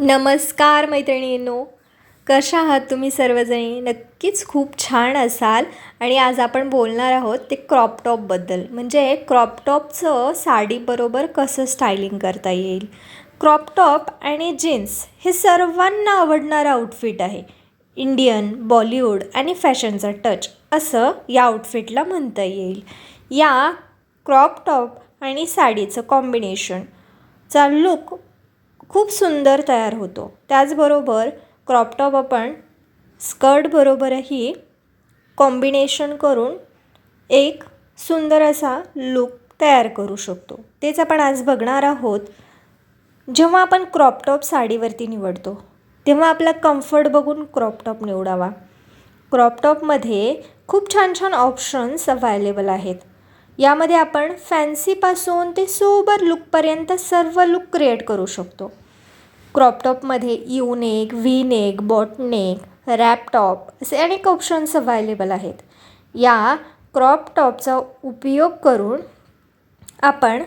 नमस्कार मैत्रिणींनो कशा आहात तुम्ही सर्वजणी? नक्कीच खूप छान असाल. आणि आज आपण बोलणार आहोत ते क्रॉपटॉपबद्दल म्हणजे क्रॉपटॉपचं साडीबरोबर कसं स्टायलिंग करता येईल? क्रॉपटॉप आणि जीन्स हे सर्वांना आवडणारं आउटफिट आहे. इंडियन बॉलिवूड आणि फॅशनचा टच असं या आउटफिटला म्हणता येईल. या क्रॉपटॉप आणि साडीचं कॉम्बिनेशनचा लुक खूप सुंदर तयार होतो. त्याचबरोबर क्रॉपटॉप आपण स्कर्टबरोबरही कॉम्बिनेशन करून एक सुंदर असा लुक तयार करू शकतो. तेच आपण आज बघणार आहोत. जेव्हा आपण क्रॉपटॉप साडीवरती निवडतो तेव्हा आपला कम्फर्ट बघून क्रॉपटॉप निवडावा. क्रॉपटॉपमध्ये खूप छान छान ऑप्शन्स अवेलेबल आहेत. यामध्ये आपण फॅन्सीपासून ते सोबर लुकपर्यंत सर्व लुक क्रिएट करू शकतो. क्रॉपटॉपमध्ये U neck U neck V neck boat neck असे अनेक ऑप्शन्स अवेलेबल आहेत. या क्रॉप टॉपचा उपयोग करून आपण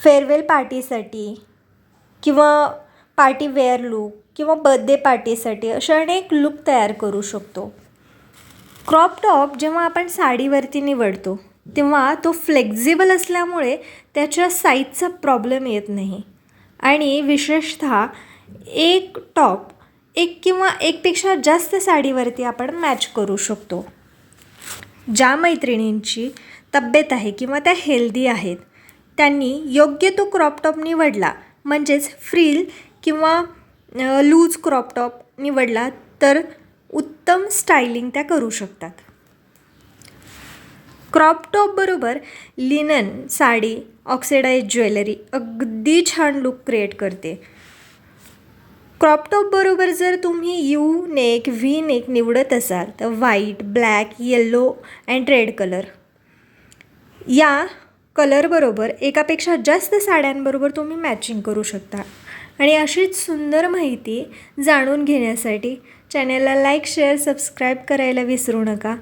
फेअरवेल पार्टीसाठी किंवा पार्टी वेअर लुक किंवा बर्थडे पार्टीसाठी असे अनेक लुक तयार करू शकतो. क्रॉप टॉप जेव्हा आपण साडीवरती निवडतो तेव्हा तो फ्लेक्झिबल असल्यामुळे त्याच्या साईजचा प्रॉब्लेम येत नाही. आणि विशेषतः एक टॉप एक किंवा एकपेक्षा जास्त साडीवरती आपण मॅच करू शकतो. ज्या मैत्रिणींची तब्येत आहे किंवा त्या हेल्दी आहेत त्यांनी योग्य तो क्रॉपटॉप निवडला म्हणजेच फ्रील किंवा लूज क्रॉपटॉप निवडला तर उत्तम स्टायलिंग त्या करू शकतात. क्रॉप टॉपबरोबर लिनन साडी ऑक्सिडाईज ज्वेलरी अगदी छान लुक क्रिएट करते. क्रॉप टॉपबरोबर जर तुम्ही यू नेक व्ही नेक निवडत असाल तर white black yellow and red colour या कलरबरोबर एकापेक्षा जास्त साड्यांबरोबर तुम्ही मॅचिंग करू शकता. आणि अशीच सुंदर माहिती जाणून घेण्यासाठी चॅनलला लाईक शेअर सबस्क्राईब करायला विसरू नका.